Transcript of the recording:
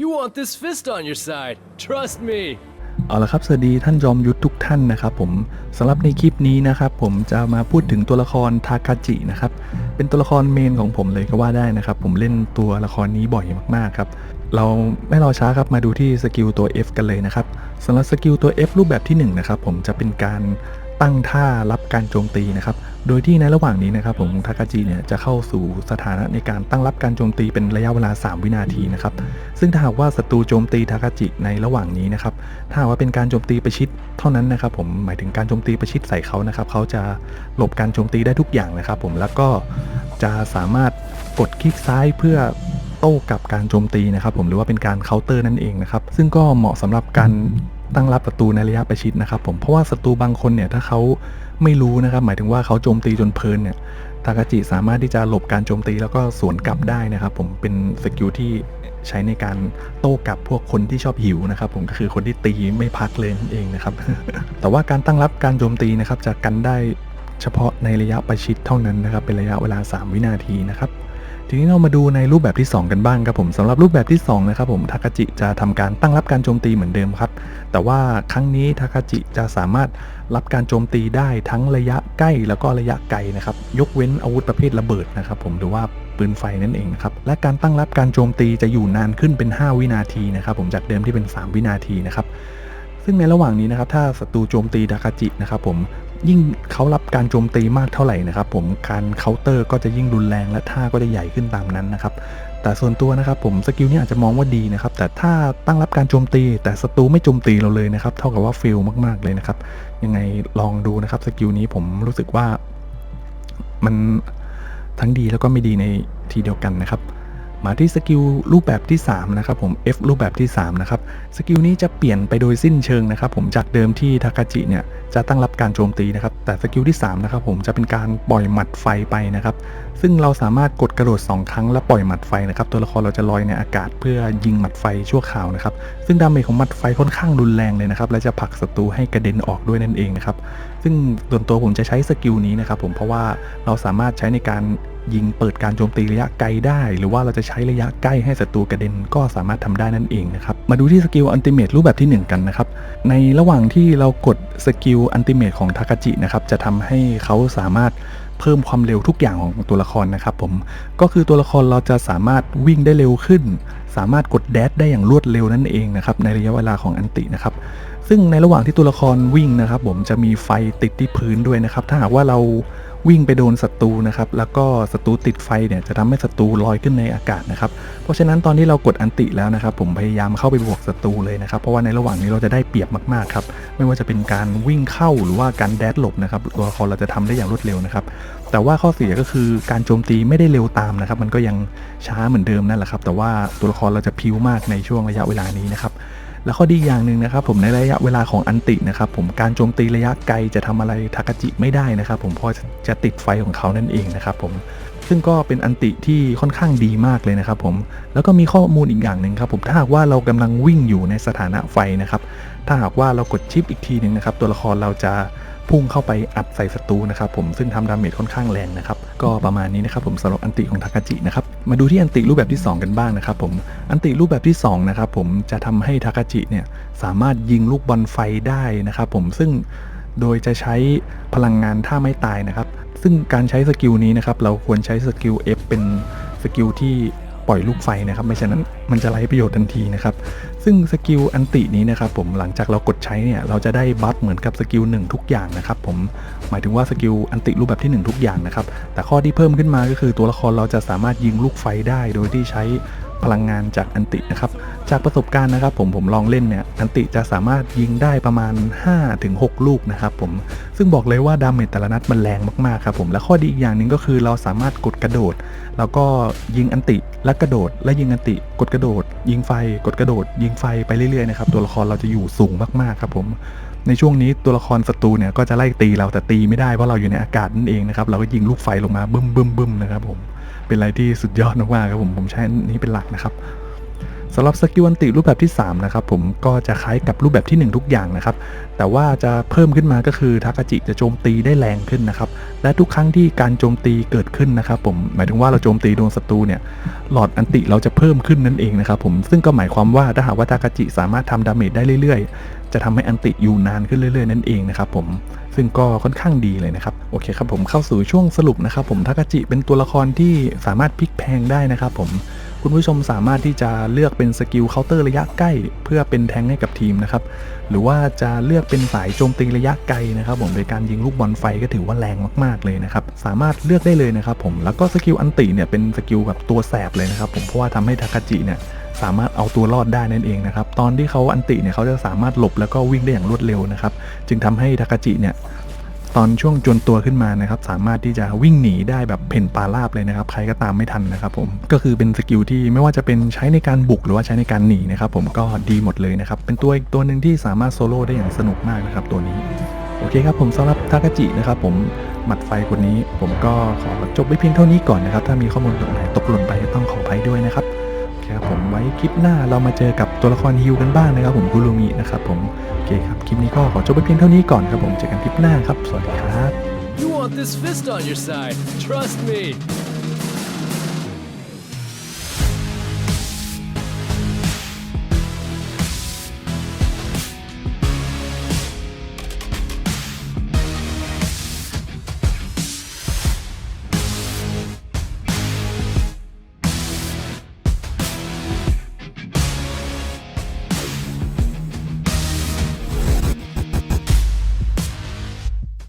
You want this fist on your side. Trust me. เอาละครับ สวัสดีท่านจอมยุทธทุกท่านนะครับผมสำหรับในคลิปนี้นะครับผมจะมาพูดถึงตัวละครทาคาจินะครับ เป็นตัวละครเมนของผมเลยก็ว่าได้นะครับ ผมเล่นตัวละครนี้บ่อยมากๆครับ เราไม่รอช้าครับมาดูที่สกิลตัว F กันเลยนะครับสำหรับสกิลตัว F รูปแบบที่1นะครับผมจะเป็นการตั้งท่ารับการโจมตีนะครับ โดยที่ในระหว่างนี้นะครับผมทาคาจิเนี่ยจะเข้าสู่สถานะในการตั้งรับการโจมตีเป็นระยะเวลา 3 วินาทีนะครับ ซึ่งถ้าหากว่าศัตรูโจมตีทาคาจิในระหว่างนี้นะครับ ถ้าว่าเป็นการโจมตีประชิดเท่านั้นนะครับ ผมหมายถึงการโจมตีประชิดใส่เขานะครับเขาจะหลบการโจมตีได้ทุกอย่างนะครับ ผมแล้วก็จะสามารถกดคลิกซ้ายเพื่อโต้กับการโจมตีนะครับ ผมหรือว่าเป็นการเคาน์เตอร์นั่นเองนะครับ ซึ่งก็เหมาะสำหรับการ ตั้งรับศัตรูในระยะประชิดนะครับผมเพราะว่าศัตรูบางคนเนี่ยถ้าเขาไม่รู้นะครับ หมายถึงว่าเขาโจมตีจนเพลินเนี่ยทากาจิสามารถที่จะหลบการโจมตีแล้วก็สวนกลับได้นะครับ ผมเป็นสกิลที่ใช้ในการโต้กลับพวกคนที่ชอบหิวนะครับ ผมก็คือคนที่ตีไม่พักเลยนั่นเองนะครับ แต่ว่าการตั้งรับการโจมตีนะครับจะกันได้เฉพาะในระยะประชิดเท่านั้นนะครับ เป็นระยะเวลา 3 วินาทีนะครับ ทีนี้เรามาดูในรูปแบบที่ 2 กันบ้างครับผมสำหรับรูปแบบที่2นะครับผมทากาจิจะทำการตั้งรับการโจมตีเหมือนเดิมครับ แต่ว่าครั้งนี้ทากาจิจะสามารถรับการโจมตีได้ทั้งระยะใกล้แล้วก็ระยะไกลนะครับยกเว้นอาวุธประเภทระเบิดนะครับผมหรือว่าปืนไฟนั่นเองนะครับและการตั้งรับการโจมตีจะอยู่นานขึ้นเป็น 5 วินาทีนะครับผมจากเดิมที่เป็น 3 วินาทีนะครับซึ่งในระหว่างนี้นะครับถ้าศัตรูโจมตีทากาจินะครับผม ยิ่งเขารับการโจมตีมากเท่าไหร่นะครับ ผมการเคาน์เตอร์ก็จะยิ่งรุนแรงและท่าก็จะใหญ่ขึ้นตามนั้นนะครับแต่ส่วนตัวนะครับผมสกิลนี้อาจจะมองว่าดีนะครับแต่ถ้าตั้งรับการโจมตี แต่ศัตรูไม่โจมตีเราเลยนะครับเท่ากับว่าเฟลมากๆเลยนะครับยังไงลองดูนะครับสกิลนี้ผมรู้สึกว่ามันทั้งดีแล้วก็ไม่ดีในทีเดียวกันนะครับ มาที่สกิลรูปแบบที่3นะครับผม F รูปแบบที่3นะครับสกิลนี้จะเปลี่ยนไปโดยสิ้นเชิงนะครับผมจากเดิมที่ทากาจิเนี่ยจะตั้งรับการโจมตีนะครับแต่สกิลที่3นะครับผมจะเป็นการปล่อยหมัดไฟไปนะครับซึ่งเราสามารถกดกระโดด 2 ครั้งแล้วปล่อยหมัดไฟนะครับตัวละครเราจะลอยในอากาศเพื่อยิงหมัดไฟชั่วคราวนะครับซึ่งดาเมจของหมัดไฟค่อนข้างรุนแรงเลยนะครับและจะผลักศัตรูให้กระเด็นออกด้วยนั่นเองนะครับซึ่งส่วนตัวผมจะใช้สกิลนี้นะครับผมเพราะว่าเราสามารถใช้ในการ ยิงเปิดการโจมตีระยะไกลได้ หรือว่าเราจะใช้ระยะใกล้ให้ศัตรูกระเด็นก็สามารถทำได้นั่นเองนะครับ มาดูที่สกิลอันติเมตรูปแบบที่ 1 กันนะครับ ในระหว่างที่เรากดสกิลอันติเมตของทากาจินะครับจะทำให้เขาสามารถเพิ่มความเร็วทุกอย่างของตัวละครนะครับผมก็คือตัวละครเราจะสามารถวิ่งได้เร็วขึ้น สามารถกดแดดได้อย่างรวดเร็วนั่นเองนะครับในระยะเวลาของอันตินะครับซึ่งในระหว่างที่ตัวละครวิ่งนะครับผมจะมีไฟติดที่พื้นด้วยนะครับ ถ้าหากว่าเรา วิ่งไปโดนศัตรูนะครับ แล้วก็ศัตรูติดไฟเนี่ยจะทำให้ศัตรูลอยขึ้นในอากาศนะครับ เพราะฉะนั้นตอนที่เรากดอันติแล้วนะครับ ผมพยายามเข้าไปบวกศัตรูเลยนะครับ เพราะว่าในระหว่างนี้เราจะได้เปรียบมากๆครับ ไม่ว่าจะเป็นการวิ่งเข้าหรือว่าการแดดหลบนะครับตัวละครเราจะทำได้อย่างรวดเร็วนะครับ แต่ว่าข้อเสียก็คือการโจมตีไม่ได้เร็วตามนะครับ มันก็ยังช้าเหมือนเดิมนั่นแหละครับ แต่ว่าตัวละครเราจะพิ้วมากในช่วงระยะเวลานี้นะครับ แล้วข้อดีอย่างหนึ่งนะครับผมในระยะเวลาของอันตินะครับผมการโจมตีระยะไกลจะทำอะไรทากาจิไม่ได้นะครับผมเพราะจะติดไฟของเขานั่นเองนะครับผมซึ่งก็เป็นอันติที่ค่อนข้างดีมากเลยนะครับผมแล้วก็มีข้อมูลอีกอย่างหนึ่งครับผมถ้าหากว่าเรากำลังวิ่งอยู่ในสถานะไฟนะครับถ้าหากว่าเรากดชิปอีกทีหนึ่งนะครับตัวละครเราจะ พุ่งเข้าไปอัดใส่ศัตรูนะครับผมซึ่งทำดาเมจค่อนข้างแรงนะครับก็ประมาณนี้นะครับผมสำหรับอันติของทากาจินะครับมาดูที่อันติรูปแบบที่ 2 กันบ้างนะครับผมอันติรูปแบบที่2นะครับผมจะทำให้ทากาจิเนี่ยสามารถยิงลูกบอลไฟได้นะครับผมซึ่งโดยจะใช้พลังงานท่าไม่ตายนะครับซึ่งการใช้สกิลนี้นะครับเราควรใช้สกิล F เป็นสกิลที่ ปล่อยลูกไฟนะครับไม่ฉะนั้นมันจะไร้ประโยชน์ทันทีนะครับซึ่งสกิลอันตินี้นะครับผมหลังจากเรากดใช้เนี่ยเราจะได้บัฟเหมือนกับสกิล1ทุกอย่างนะครับผมหมายถึงว่าสกิลอันติรูปแบบที่ 1 ทุกอย่างนะครับแต่ข้อที่เพิ่มขึ้นมาก็คือตัวละครเราจะสามารถยิงลูกไฟได้โดยที่ใช้พลังงานจากอันตินะครับจากประสบการณ์นะครับผมผมลองเล่นเนี่ยอันติจะสามารถยิงได้ประมาณ 5-6 ลูกนะครับผมซึ่งบอกเลยว่าดาเมจแต่ละนัดมันแรงมากๆครับผมและข้อดีอีกอย่างหนึ่งก็คือเราสามารถกดกระโดด แล้วก็ยิงอันติ และกระโดดและยิงอันติ กดกระโดด ยิงไฟ กดกระโดด ยิงไฟไปเรื่อยๆนะครับตัวละครเราจะอยู่สูงมากๆครับผมในช่วงนี้ตัวละครศัตรูเนี่ยก็จะไล่ตีเราแต่ตีไม่ได้เพราะเราอยู่ในอากาศนั่นเองนะครับเราก็ยิงลูกไฟลงมาบึ้มบึ้มบึ้มนะครับผมเป็นอะไรที่สุดยอดมากๆครับผมผมใช้นนี้เป็นหลักนะครับ สำหรับสกิลอันติรูปแบบที่3นะครับผมก็จะคล้ายกับรูปแบบทีหนึ่1 ทุกอย่างนะครับ แต่ว่าจะเพิ่มขึ้นมาก็คือทากาจิจะโจมตีได้แรงขึ้นนะครับ และทุกครั้งที่การโจมตีเกิดขึ้นนะครับ ผมหมายถึงว่าเราโจมตีโดนศัตรูเนี่ยหลอดอันติเราจะเพิ่มขึ้นนั่นเองนะครับผมซึ่งก็หมายความว่าถ้าหากว่าทากาจิสามารถทำดาเมจได้เรื่อยๆ จะทำให้อันติอยู่นานขึ้นเรื่อย ๆ นั่นเองนะครับผมซึ่งก็ค่อนข้างดีเลยนะครับโอเคครับผมเข้าสู่ช่วงสรุปนะครับผมทากาจิเป็นตัวละครที่สามารถพลิกแพงได้นะครับผม คุณผู้ชมสามารถที่จะเลือกเป็นสกิลเคาน์เตอร์ระยะใกล้ เพื่อเป็นแทงให้กับทีมนะครับ หรือว่าจะเลือกเป็นสายโจมตีระยะไกลนะครับ ผมโดยการยิงลูกบอลไฟก็ถือว่าแรงมากๆเลยนะครับ สามารถเลือกได้เลยนะครับผม แล้วก็สกิลอันติเนี่ยเป็นสกิลแบบตัวแสบเลยนะครับ ผมเพราะว่าทำให้ทากาจิเนี่ยสามารถเอาตัวรอดได้นั่นเองนะครับ ตอนที่เขาอันติเนี่ยเขาจะสามารถหลบแล้วก็วิ่งได้อย่างรวดเร็วนะครับ จึงทำให้ทากาจิเนี่ย ตอนช่วงจวนตัวขึ้นมานะครับสามารถที่จะวิ่งหนีได้แบบเพ่นปลาราบเลยนะครับ ใครก็ตามไม่ทันนะครับผมก็คือเป็นสกิลที่ไม่ว่าจะเป็นใช้ในการบุกหรือว่าใช้ในการหนีนะครับผมก็ดีหมดเลยนะครับเป็นตัวอีกตัวหนึ่งที่สามารถโซโล่ได้อย่างสนุกมากนะครับตัวนี้โอเคครับผมสำหรับทากาจินะครับผมหมัดไฟคนนี้ผมก็ขอจบไว้เพียงเท่านี้ก่อนนะครับถ้ามีข้อมูลไหนตกหล่นไปก็ต้องขออภัยด้วยนะครับ ครับผมไว้คลิปหน้าเรามาเจอกับตัวละครฮิวกันบ้างนะครับผมคุลูมินะครับผมโอเคครับคลิปนี้ก็ขอจบไปเพียงเท่านี้ก่อนครับผมเจอกันคลิปหน้าครับสวัสดีครับ You want this fist on your side. Trust me.